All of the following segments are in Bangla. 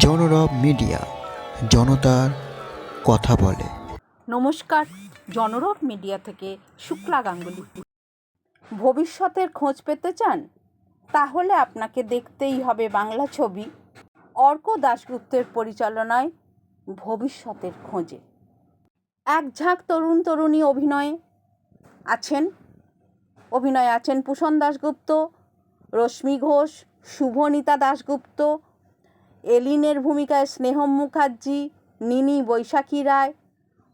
জনরব মিডিয়া, জনতার কথা বলে। নমস্কার, জনরব মিডিয়া থেকে শুক্লা গাঙ্গুলি। ভবিষ্যতের খোঁজ পেতে চান? তাহলে আপনাকে দেখতেই হবে বাংলা ছবি অর্ক দাশগুপ্তের পরিচালনায় ভবিষ্যতের খোঁজে। এক ঝাঁক তরুণ তরুণী অভিনয়ে আছেন। অভিনয়ে আছেন পুষণ দাশগুপ্ত, রশ্মি ঘোষ, শুভনীতা দাশগুপ্ত এলিনের ভূমিকায় স্নেহম মুখার্জি, নিনি বৈশাখী রায়।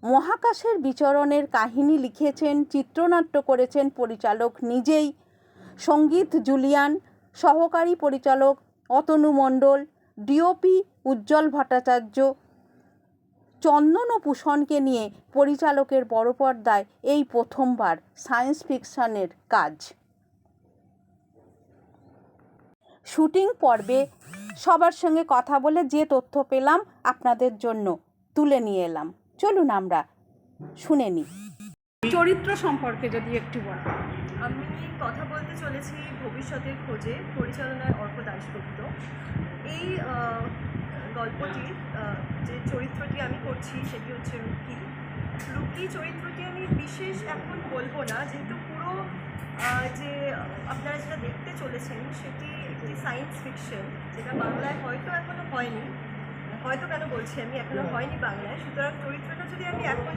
মহাকাশের বিচরণের কাহিনী লিখেছেন, চিত্রনাট্য করেছেন পরিচালক নিজেই। সংগীত জুলিয়ান, সহকারী পরিচালক অতনু মণ্ডল, ডিওপি উজ্জ্বল ভট্টাচার্য। চন্দন ও ভূষণকে নিয়ে পরিচালকের বড় পর্দায় এই প্রথমবার সায়েন্স ফিকশনের কাজ। শুটিং পর্বে সবার সঙ্গে কথা বলে যে তথ্য পেলাম আপনাদের জন্য তুলে নিয়ে এলাম। চলুন আমরা শুনে নিই। চরিত্র সম্পর্কে যদি একটু বলেন। আমি কথা বলতে চলেছি ভবিষ্যতের খোঁজে পরিচালনায় অর্ক দাশগুপ্ত। এই গল্পটি যে চরিত্রটি আমি করছি সেটি হচ্ছে রুকি। রুকি চরিত্রটি আমি বিশেষ এখন বলব না যেহেতু যে আপনারা যেটা দেখতে চলেছেন সেটি একটি সায়েন্স ফিকশন যেটা বাংলায় হয়তো এখনও হয়নি। হয়তো কেন বলছি আমি এখনও হয়নি বাংলায়। সুতরাং চরিত্রটা যদি আমি এখন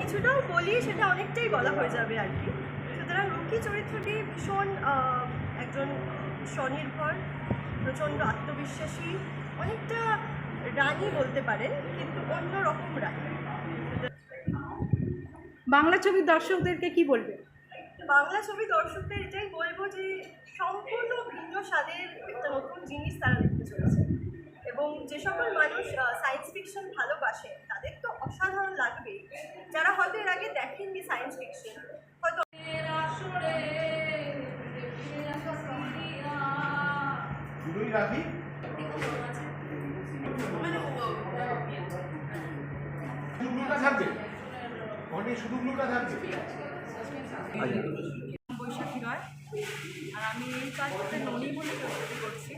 কিছুটাও বলি সেটা অনেকটাই বলা হয়ে যাবে আর কি। সুতরাং রুকি চরিত্রটি ভীষণ একজন স্বনির্ভর প্রচণ্ড আত্মবিশ্বাসী অনেকটা রানী বলতে পারেন কিন্তু অন্য রকম রানী। বাংলা ছবির দর্শকদেরকে কি বলবে বাংলা ছবি দর্শকদের এটাই বলব যে সম্পূর্ণ ভিন্ন স্বাদের একটা নতুন জিনিস তারা দেখতে চলেছে। এবং যে সকল মানুষ সায়েন্স ফিকশন ভালোবাসে, তাদের তো অসাধারণ লাগবেই। যারা হয়তো এর আগে দেখেননি সায়েন্স ফিকশন হয়তো শুধু গ্লুটা থাকবে? বৈশাখী রয় আর আমি এই কাজটাতে ননি বলে চরিত্রটি করছি।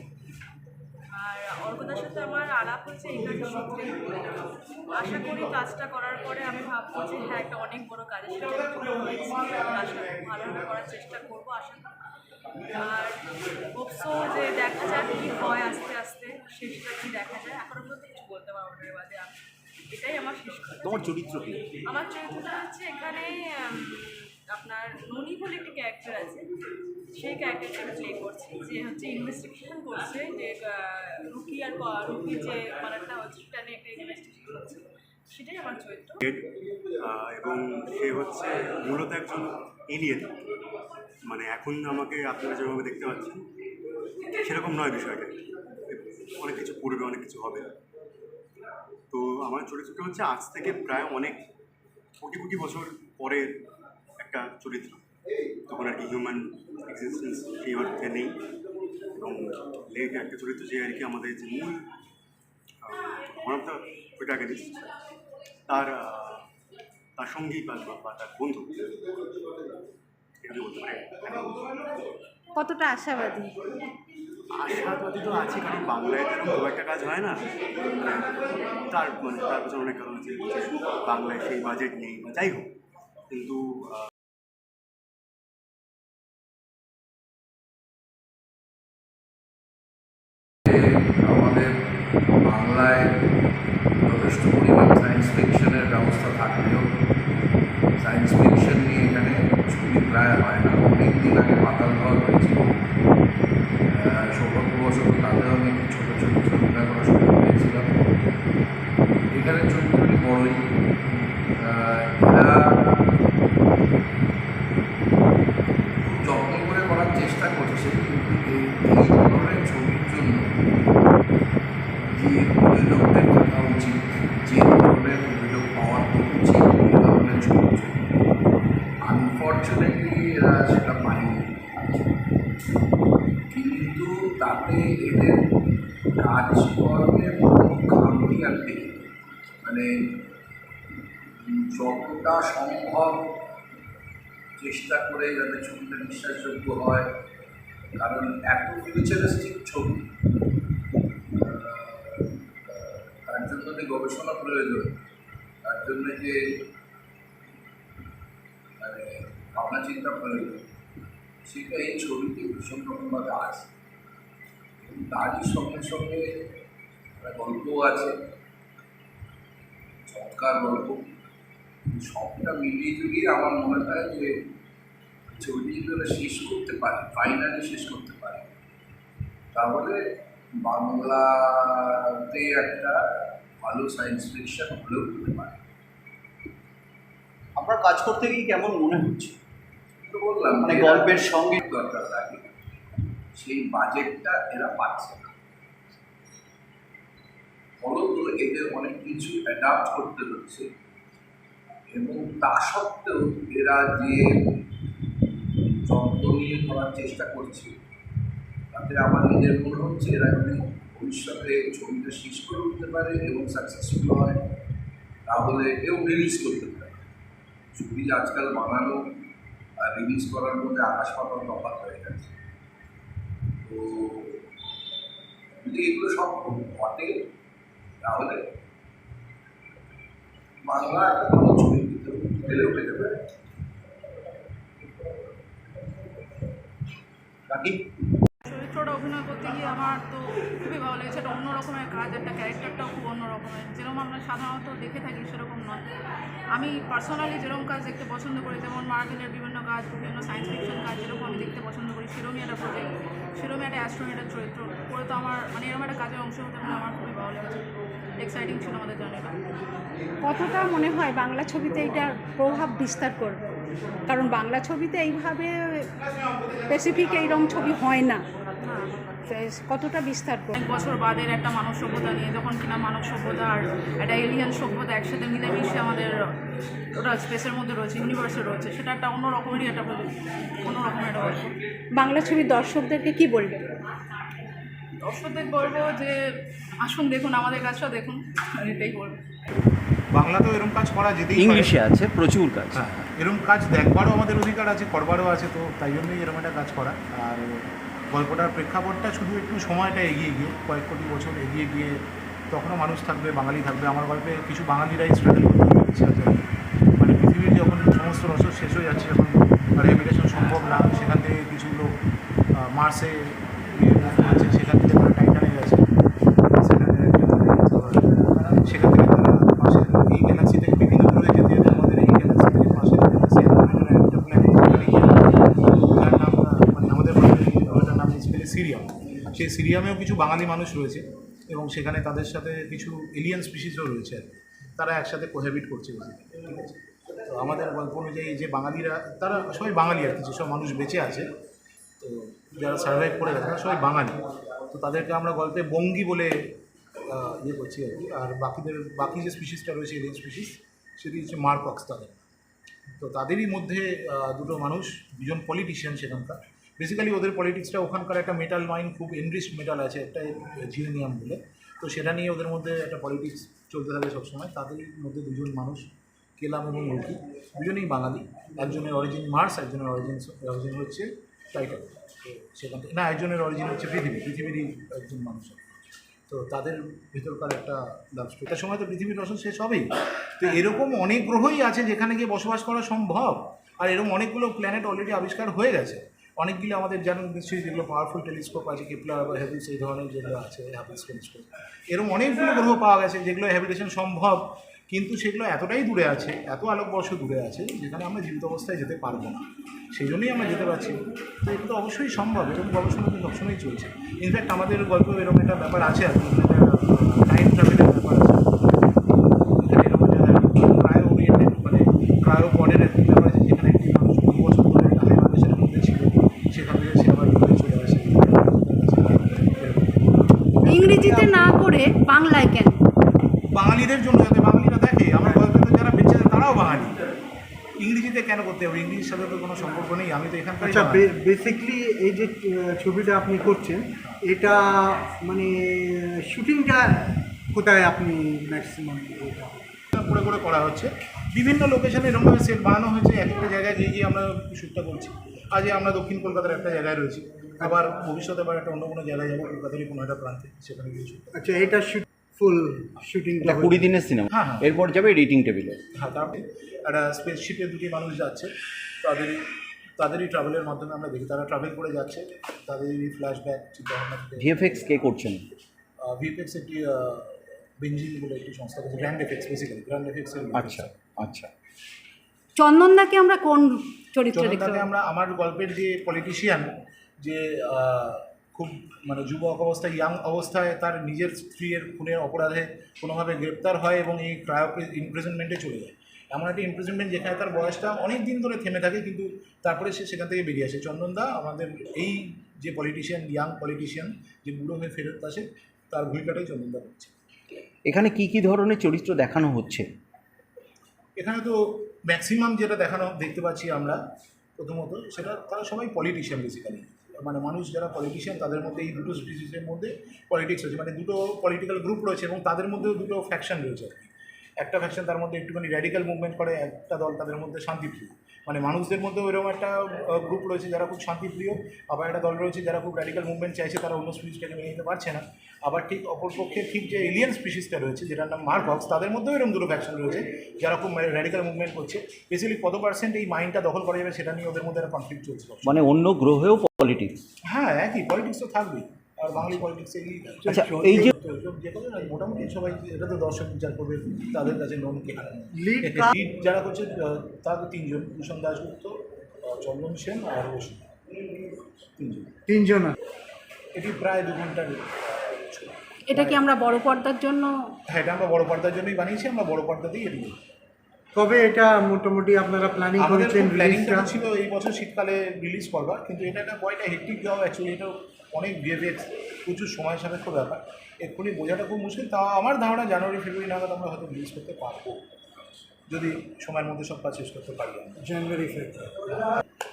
আর অর্কদার সাথে আমার আলাপ হচ্ছে এই কাজের সূত্রে আশা করি কাজটা করার পরে আমি ভাববো যে হ্যাঁ একটা অনেক বড় কাজের সাথে হয়েছি। ভালোভাবে করার চেষ্টা করব আশা আর হোপসো যে দেখা যাক কী হয় আস্তে আস্তে শেষটা কি দেখা যায়? এখনও পর্যন্ত কিছু বলতে পারব না এর বাদে আমি। এটাই আমার শেষ কথা। তোমার চরিত্র কি? আমার চরিত্রটা হচ্ছে এখানে আপনার ননি বলে একটি ক্যারেক্টার আছে, সেই ক্যারেক্টারটা প্লে করছি, যে হচ্ছে ইনভেস্টিগেশন করছে যে রুকি আর ক- রুকির যে মারাটা হচ্ছে, সেটা নিয়ে একটা ইনভেস্টিগেশন করছে সেটাই আমার এবং সে হচ্ছে মূলত একজন এলিয়েন মানে এখন আমাকে আপনারা যেভাবে দেখতে পাচ্ছেন, সেরকম নয় বিষয়টা। অনেক কিছু পূর্বে, অনেক কিছু হবে। তো আমার চরিত্রটা হচ্ছে আজ থেকে প্রায় অনেক কোটি কোটি বছর পরের একটা চরিত্র। তখন আর কি হিউম্যান এক্সিস্টেন্স সেই অর্থে নেই। এবং লেখ একটা চরিত্র যে আর কি আমাদের যে মূল ওয়ান অফ দ্য প্রোটাগনিস্ট তার তার সঙ্গী বা বা- তার বন্ধু। এটাকে বলতে পারে। কতটা আশাবাদী? আশাবাদী তো আছে কারণ বাংলায় তো খুব একটা কাজ হয় না। মানে তার মানে তার পেছনে অনেক কারণ আছে। বাংলায় সেই বাজেট নেই বা যাই হোক। কিন্তু আমাদের বাংলায় যথেষ্ট পরিমাণ সায়েন্স ফিকশনের ব্যবস্থা থাকলেও সায়েন্স ফিকশন নিয়ে এখানে ছবি প্রায় হয় না। অনেক দিন আগে পাতাল ঘর হয়েছিল। সৌভাগ্যবশত তাতেও আমি ছোটো ছোটো চরিত্র অভিনয় করার সুযোগ পেয়েছিলাম এখানে চরিত্রটি বড়ই আহ, এরা যত্ন করে করার চেষ্টা করছে কিন্তু এই এই ধরনের ছবির জন্য যে অভিযোগদের থাকা উচিত যে ধরনের অভিযোগ পাওয়া উচিত এই ধরনের ছবির জন্য আনফর্চুনেটলি এরা সেটা পায়নি কিন্তু তাতে এদের কাজকর্মের কোনো খামতি আর নেই মানে উম, যতটা সম্ভব। চেষ্টা করে যাতে ছবিটা বিশ্বাসযোগ্য হয়। কারণ এত ফিউচারিস্টিক ছবি। তার জন্য যে গবেষণা প্রয়োজন, তার জন্য যে মানে ভাবনা চিন্তা প্রয়োজন, সেটা এই ছবিতে ভীষণ রকমভাবে আছে। তারই সঙ্গে সঙ্গে গল্পও আছে। চমৎকার গল্প। সবটা মিলিয়ে জুলিয়ে আমার মনে হয় যে যদি ওরা শেষ করতে পারে ফাইনালি শেষ করতে পারে তাহলে বাংলাতে একটা ভালো সায়েন্স ফিকশন হলেও হতে পারে। আপনার কাজ করতে গিয়ে কেমন মনে হচ্ছে? তো বললাম মানে গল্পের সঙ্গে দরকার লাগে সেই বাজেটটা এরা পাচ্ছে না। ফলত এদের অনেক কিছু অ্যাডাপ্ট করতে হচ্ছে। এবং তা সত্ত্বেও এরা যে যত্ন নিয়ে করার চেষ্টা করছে, তাতে আমার নিজের মনে হচ্ছে এরা যদি ভবিষ্যতে ছবিটা শেষ করে উঠতে পারে এবং সাকসেসফুল হয়, তাহলে এও রিলিজ করতে পারে। ছবি আজকাল বানানো আর রিলিজ করার মধ্যে আকাশ পাতাল তফাৎ হয়ে গেছে। তো যদি এগুলো সব ঘটে, তাহলে বাংলা একটা ভালো ছবি। দিতে পেতে পারে বাকি? চরিত্রটা অভিনয় করতে গিয়ে আমার তো খুবই ভালো লেগেছে। একটা অন্য রকমের কাজ একটা ক্যারেক্টারটাও খুব অন্য রকমের। যেরকম আমরা সাধারণত দেখে থাকি সেরকম নয়। আমি পার্সোনালি যেরকম কাজ দেখতে পছন্দ করি, যেমন মার্ভেলের বিভিন্ন কাজ, বিভিন্ন সায়েন্স ফিকশন কাজ যেরকম আমি দেখতে পছন্দ করি, সেরকমই একটা প্রজেক্ট সেরকমই একটা অ্যাস্ট্রোনেটের চরিত্র। করে তো আমার মানে এরকম একটা কাজের অংশ হতে আমার খুবই ভালো লেগেছে। এক্সাইটিং ছিল আমাদের জার্নিটা কতটা মনে হয় বাংলা ছবিতে এটার প্রভাব বিস্তার করবে? কারণ বাংলা ছবিতে এইভাবে স্পেসিফিক এইরকম ছবি হয় না। কতটা বিস্তার করবে? অনেক বছর বাদের একটা মানব সভ্যতা নিয়ে যখন কিনা মানব সভ্যতা আর একটা এলিয়ান সভ্যতা একসাথে মিলেমিশে আমাদের ওটা স্পেসের মধ্যে রয়েছে ইউনিভার্সে রয়েছে সেটা একটা অন্য রকমেরই একটা প্রজেক্ট অন্য রকমের বাংলা ছবির দর্শকদেরকে কি বলবে? দর্শকদের বলব যে আসুন দেখুন আমাদের কাজটা দেখুন এটাই বলব। বাংলাতেও এরকম কাজ করা যেতেই ইংলিশে আছে প্রচুর কাজ। হ্যাঁ এরকম কাজ দেখবারও আমাদের অধিকার আছে করবারও আছে তো তাই জন্যই এরকম একটা কাজ করা। আর গল্পটার প্রেক্ষাপটটা শুধু একটু সময়টা এগিয়ে গিয়ে কয়েক কোটি বছর এগিয়ে গিয়ে তখনও মানুষ থাকবে বাঙালি থাকবে। আমার গল্পে কিছু বাঙালিরাই স্ট্রাগল করতে মানে পৃথিবীর যখন সমস্ত রসদ শেষ হয়ে যাচ্ছে যখন রেমিটেশন সম্ভব না সেখান থেকে কিছু লোক মার্সে গিয়ে move করেছে সেখান থেকে তারা টাইটানে গেছে সেখানে সেখান থেকে তারা পাশের এই গ্যালাক্সি থেকে বিভিন্ন গ্রহে যেতে যেতে আমাদের এই গ্যালাক্সি থেকে পাশের গ্যালাক্সি একটা প্ল্যানেট সেখানে গিয়ে যার নাম আহ, মানে আমাদের গ্রহটার নাম বেসিক্যালি সিরিয়াম। সেই সিরিয়ামেও কিছু বাঙালি মানুষ রয়েছে এবং সেখানে তাদের সাথে কিছু এলিয়ান স্পিসিসও রয়েছে আর। তারা একসাথে কোহ্যাবিট করছে ঠিক আছে? তো আমাদের গল্প অনুযায়ী যে বাঙালিরা, তারা সবাই বাঙালি আর কি যেসব মানুষ বেঁচে আছে, তো যারা সার্ভাইভ করে গেছে সবাই বাঙালি। তো তাদেরকে আমরা গল্পে বঙ্গি বলে ইয়ে করছি আর কি। আর বাকিদের, বাকি যে স্পিসিসটা রয়েছে এলিয়ান স্পিসিস সেটি হচ্ছে মার্কক্স তাদের। তো তাদেরই মধ্যে দুটো মানুষ, দুজন পলিটিশিয়ান সেখানকার। বেসিক্যালি ওদের পলিটিক্সটা ওখানকার একটা মেটাল মাইন খুব এনরিস্ট মেটাল আছে, একটা জিরেনিয়াম বলে। তো সেটা নিয়ে ওদের মধ্যে একটা পলিটিক্স চলতে থাকে সবসময়। তাদের মধ্যে দুজন মানুষ, কেলাম এবং রুকি। দুজনেই বাঙালি। একজনের অরিজিন মার্স একজনের অরিজিন অরিজিন হচ্ছে টাইটান তো সেখান থেকে না, একজনের অরিজিন হচ্ছে পৃথিবী। পৃথিবীরই একজন মানুষ। তো তাদের ভিতরকার একটা লাভ স্টোরি একটা সময় তো পৃথিবীর রসদ শেষ হবেই। তো এরকম অনেক গ্রহই আছে যেখানে গিয়ে বসবাস করা সম্ভব। আর এরকম অনেকগুলো প্ল্যানেট অলরেডি আবিষ্কার হয়ে গেছে। অনেকগুলো আমাদের জানেন নিশ্চয়ই যেগুলো পাওয়ারফুল টেলিস্কোপ আছে কেপলার বা হ্যাবিস এই ধরনের যেগুলো আছে হ্যাবিস টেলিস্কোপ এরকম অনেকগুলো গ্রহ পাওয়া গেছে যেগুলো হ্যাবিটেশন সম্ভব, কিন্তু সেগুলো এতটাই দূরে আছে, এত আলোকবর্ষ দূরে আছে, যেখানে আমরা জীবিত অবস্থায় যেতে পারব না। সেই জন্যই আমরা যেতে পারছি তো এটা তো অবশ্যই সম্ভব, এরকম গবেষণা কিন্তু সবসময় চলছে। ইনফ্যাক্ট আমাদের গল্প এরকম একটা ব্যাপার আছে আর কি টাইম ট্রাভেলের ব্যাপার আছে এখানে এরকম একটা ক্রায়ো ওরিয়েন্টেড মানে ক্রায়ো পডের একটা ব্যাপার আছে যেখানে একটি মানুষ বহু বছর ধরে একটা হাইবারনেশনের মধ্যে ছিল সেখান থেকে সে আবার ঘুরে চলে আসে ইংরেজিতে না করে বাংলায় কেন বাঙালিদের জন্য যাতে বাঙালিরা দেখে আমার গল্পে তো যারা বেঁচে আছে তারাও বাঙালি। ইংরেজিতে কেন করতে হবে? ইংরেজির সাথে তো কোনো সম্পর্ক নেই আমি তো এখানকার আচ্ছা বেসিকলি এই যে ছবিটা আপনি করছেন এটা মানে শুটিংটা কোথায় আপনি ম্যাক্সিমাম করে করে করা হচ্ছে। বিভিন্ন লোকেশনে এরকমভাবে সেট বানানো হয়েছে এক একটা জায়গায় গিয়ে গিয়ে আমরা শ্যুটটা করছি। আজকে আমরা দক্ষিণ কলকাতার একটা জায়গায় রয়েছি। আবার ভবিষ্যতে আবার একটা অন্য কোনো জায়গায় যাব কলকাতারই কোনো একটা প্রান্তে সেখানে গিয়ে আচ্ছা এটা শুট ফুল শুটিং এটা কুড়ি দিনের সিনেমা হ্যাঁ, হ্যাঁ। এরপর যাবে এডিটিং টেবিলে হ্যাঁ তারপরে একটা স্পেসশিপে দুটি মানুষ যাচ্ছে। তাদেরই তাদেরই ট্রাভেলের মাধ্যমে আমরা দেখি তারা ট্রাভেল করে যাচ্ছে। তাদেরই ফ্ল্যাশব্যাক চিন্তাভাবনা ভিএফএক্স কে করছেন? ভিএফএক্স একটি বেঞ্জিন বলে একটি সংস্থা আছে গ্র্যান্ড এফেক্টস বেসিক্যালি গ্র্যান্ড এফেক্টসের আচ্ছা আচ্ছা। চন্দনদাকে আমরা কোন চরিত্রে দেখতে আমরা আমার গল্পের যে পলিটিশিয়ান যে খুব মানে যুবক অবস্থায় ইয়াং অবস্থায় তার নিজের স্ত্রীর খুনের অপরাধে কোনোভাবে গ্রেপ্তার হয় এবং এই ক্রায়ো ইমপ্রিজনমেন্টে চলে যায়। এমন একটা ইমপ্রিজনমেন্ট যেখানে তার বয়সটা অনেক দিন ধরে থেমে থাকে কিন্তু তারপরে সে সেখান থেকে বেরিয়ে আসে। চন্দনদা আমাদের এই যে পলিটিশিয়ান ইয়াং পলিটিশিয়ান যে বুড়ো হয়ে ফেরত আসে তার ভূমিকাটাই চন্দনদা করছে। এখানে কি কি ধরনের চরিত্র দেখানো হচ্ছে? এখানে তো ম্যাক্সিমাম যেটা দেখানো দেখতে পাচ্ছি আমরা প্রথমত সেটা তারা সবাই পলিটিশিয়ান বেসিক্যালি মানে মানুষ যারা পলিটিশিয়ান তাদের মধ্যে এই দুটো স্পিসিসের মধ্যে পলিটিক্স রয়েছে। মানে দুটো পলিটিক্যাল গ্রুপ রয়েছে এবং তাদের মধ্যেও দুটো ফ্যাকশন রয়েছে একটা ফ্যাকশন তার মধ্যে একটুখানি র্যাডিক্যাল মুভমেন্ট করে, একটা দল তাদের মধ্যে শান্তিপ্রিয়। মানে মানুষদের মধ্যেও এরকম একটা গ্রুপ রয়েছে যারা খুব শান্তিপ্রিয়। আবার একটা দল রয়েছে যারা খুব র্যাডিক্যাল মুভমেন্ট চাইছে তারা অন্য স্পিসটাকে মেনে নিতে পারছে না। আবার ঠিক অপরপক্ষে ঠিক যে এলিয়ান স্পিসিসটা রয়েছে যেটার নাম মার্কক্স তাদের মধ্যেও এরকম দুটো ফ্যাকশন রয়েছে যারা খুব র্যাডিক্যাল মুভমেন্ট করছে। বেসিক্যালি কত পার্সেন্ট এই মাইন্ডটা দখল করা যাবে সেটা নিয়ে ওদের মধ্যে একটা কনফ্লিক্ট চলছে। মানে অন্য গ্রহেও পলিটিক্স হ্যাঁ একই পলিটিক্স তো থাকবেই। আর বাঙালি পলিটিক্স এই আচ্ছা, এই যে- মোটামুটি সবাই এটা তো দর্শক বিচার করবে তাদের কাছে নন কে Lead লিড যারা করছে আহ, তার তিনজন ভূষণ চন্দন সেন আর তিনজন। তিনজন। এটি প্রায় দু ঘণ্টার এটা কি আমরা বড় পর্দার জন্য হ্যাঁ এটা আমরা বড় পর্দার জন্যই বানিয়েছি আমরা বড় পর্দাতেই এটি। কবে এটা মোটামুটি আপনারা প্ল্যানিং করেছেন প্ল্যানিংটা ছিল এই বছর শীতকালে রিলিজ করবার কিন্তু এটা একটা কয়টা হেক্টিক জব অ্যাকচুয়ালি এটা অনেক ভিএফএক্স প্রচুর সময় সাপেক্ষ ব্যাপার। এক্ষুনি বোঝাটা খুব মুশকিল তাও আমার ধারণা জানুয়ারি ফেব্রুয়ারি নাগাদ আমরা হয়তো রিলিজ করতে পারব। যদি সময়ের মধ্যে সব কাজ শেষ করতে পারি জানুয়ারি ফেব্রুয়ারি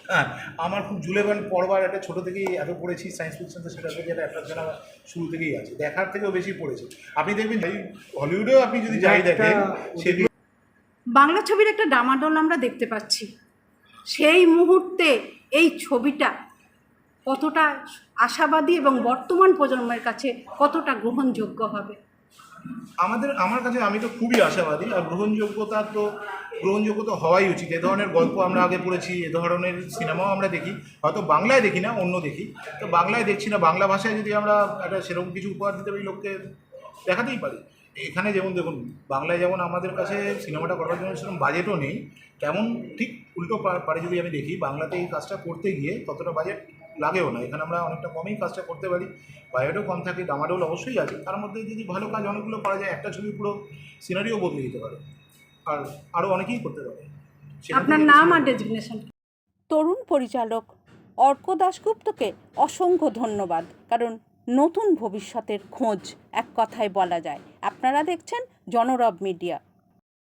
হ্যাঁ আমার খুব জুলেবান পড়বার একটা ছোটো থেকেই এত পড়েছি সায়েন্স ফিকশন তো সেটা থেকে একটা অ্যাট্রাকশন আমার শুরু থেকেই আছে। দেখার থেকেও বেশি পড়েছি। আপনি দেখবেন এই হলিউডেও আপনি যদি যাই দেখেন সেগুলো বাংলা ছবির একটা ডামাডোল আমরা দেখতে পাচ্ছি। সেই মুহূর্তে এই ছবিটা কতটা আশাবাদী এবং বর্তমান প্রজন্মের কাছে কতটা গ্রহণযোগ্য হবে? আমাদের, আমার কাছে, আমি তো খুবই আশাবাদী, আর গ্রহণযোগ্যতা তো, গ্রহণযোগ্য তো হওয়াই উচিত। এ ধরনের গল্প আমরা আগে পড়েছি, এ ধরনের সিনেমাও আমরা দেখি, হয়তো বাংলায় দেখি না, অন্য দেখি। তো বাংলায় দেখছি না, বাংলা ভাষায় যদি আমরা একটা সেরকম কিছু উপহার দিতে পারি লোককে, দেখাতেই পারি। এখানে যেমন দেখুন, বাংলায় যেমন আমাদের কাছে সিনেমাটা করার জন্য সেরকম বাজেটও নেই, তেমন ঠিক উল্টো পারে যদি আমি দেখি, বাংলাতে এই কাজটা করতে গিয়ে ততটা বাজেট লাগেও না। এখানে আমরা অনেকটা কমেই কাজটা করতে পারি। বাজেটও কম থাকে ডামাডোল অবশ্যই আছে। তার মধ্যে যদি ভালো কাজ অনেকগুলো করা যায় একটা ছবি পুরো সিনারিও বদলে দিতে পারে। আর আরও অনেকেই করতে পারে। আপনার নাম আর ডেজিগনেশন তরুণ পরিচালক অর্ক দাশগুপ্তকে অসংখ্য ধন্যবাদ। কারণ নতুন ভবিষ্যতের খোঁজ এক কথায় বলা যায়। আপনারা দেখছেন জনরব মিডিয়া।